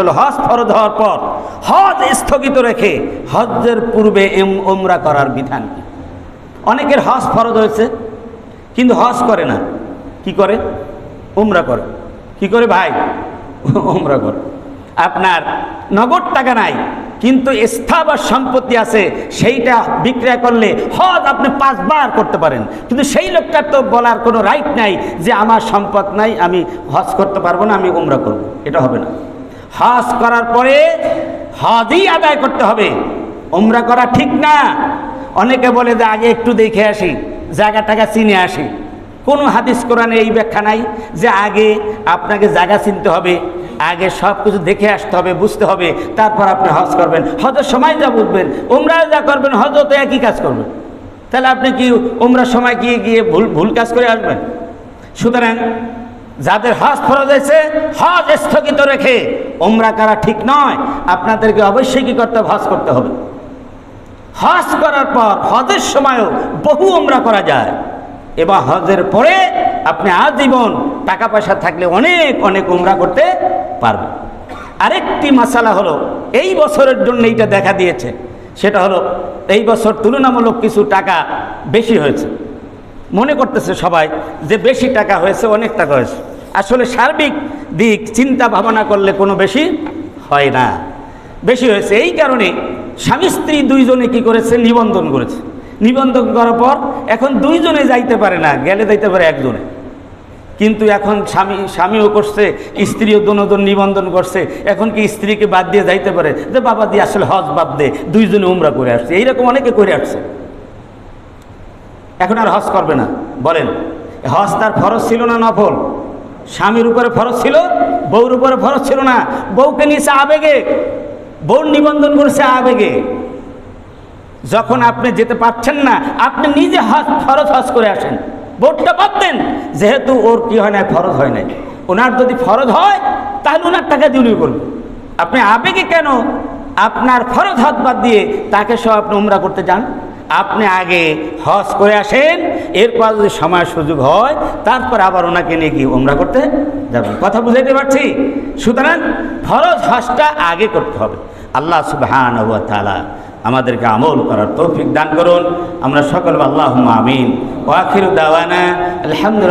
হজ ফরজ হওয়ার পর। হজ স্থগিত রেখে হজের পূর্বে এম- ওমরা করার বিধান কি? অনেকের হজ ফরজ হয়েছে, কিন্তু হজ করে না। কি করে? উমরা করে। কি করে ভাই? উমরা করে। আপনার নগদ টাকা নাই, কিন্তু স্থাবর সম্পত্তি আছে, সেইটা বিক্রয় করলে হজ আপনি পাঁচবার করতে পারেন। কিন্তু সেই লোকটার তো বলার কোনো রাইট নাই যে, আমার সম্পদ নাই, আমি হজ করতে পারব না, আমি উমরা করব। এটা হবে না। হজ করার পরে হজই আদায় করতে হবে। উমরা করা ঠিক না। অনেকে বলে যে আগে একটু দেখে আসি জায়গা টাকা চিনে আসি। কোনো হাদিস কোরআনে এই ব্যাখ্যা নাই যে আগে আপনাকে জায়গা চিনতে হবে, আগে সব কিছু দেখে আসতে হবে, বুঝতে হবে, তারপর আপনি হজ করবেন। হজের সময় যা বুঝবেন উমরা যা করবেন হজ তো একই কাজ করবেন। তাহলে আপনি কি উমরার সময় গিয়ে গিয়ে ভুল ভুল কাজ করে আসবেন? সুতরাং যাদের হজ ফরজ হয়েছে, হজ স্থগিত রেখে ওমরা করা ঠিক নয়। আপনাদেরকে অবশ্যই কি করতে হবে? হজ করতে হবে। হজ করার পর, হজের সময়ও বহু ওমরা করা যায়। এবার হজের পরে আপনি আজীবন টাকা পয়সা থাকলে অনেক অনেক ওমরা করতে পারবেন। আরেকটি মশালা হলো, এই বছরের জন্য এইটা দেখা দিয়েছে। সেটা হলো, এই বছর তুলনামূলক কিছু টাকা বেশি হয়েছে। মনে করতেছে সবাই যে বেশি টাকা হয়েছে, অনেক টাকা হয়েছে। আসলে সার্বিক দিক চিন্তা ভাবনা করলে কোনো বেশি হয় না। বেশি হয়েছে এই কারণে স্বামী স্ত্রী দুইজনে কি করেছে? নিবন্ধন করেছে। নিবন্ধন করার পর এখন দুইজনে যাইতে পারে না, গেলে যাইতে পারে একজনে। কিন্তু এখন স্বামী, স্বামীও করছে, স্ত্রীও দনোদন নিবন্ধন করছে। এখন কি স্ত্রীকে বাদ দিয়ে যাইতে পারে? যে বাবা দিয়ে আসলে হজ বাদ দে, দুইজনে উমরা করে আসছে। এইরকম অনেকে করে আসছে। এখন আর হজ করবে না। বলেন, হজ তার ফরজ ছিল না নফল? স্বামীর উপরে ফরজ ছিল, বউর উপরে ফরজ ছিল না। বউকে নিয়েছে আবেগে, বউর নিবন্ধন করেছে আবেগে। যখন আপনি যেতে পারছেন না, আপনি নিজে হজ, ফরজ হজ করে আসেন। বোর্ডটা দেন। যেহেতু ওর কি হয় না ফরজ হয় নাই। ওনার যদি ফরজ হয়, তাহলে ওনার টাকা উনি করবে আপনি আবেগে কেন? আপনার ফরজ হাত বাদ দিয়ে তাকে সব আপনি উমরা করতে যান। আপনি আগে হজ করে আসেন, এরপর যদি সময় সুযোগ হয়, তারপর আবার ওনাকে নিয়ে গিয়ে উমরা করতে যাবেন। কথা বুঝাইতে পারছি? সুতরাং ফরজ হজটা আগে করতে হবে। আল্লাহ সুবহান আমাদেরকে আমল করার তৌফিক দান করুন। আমরা সকল আল্লাহ আমিন। ওয়াখির দাওয়ানা আলহামদুলিল্লাহ।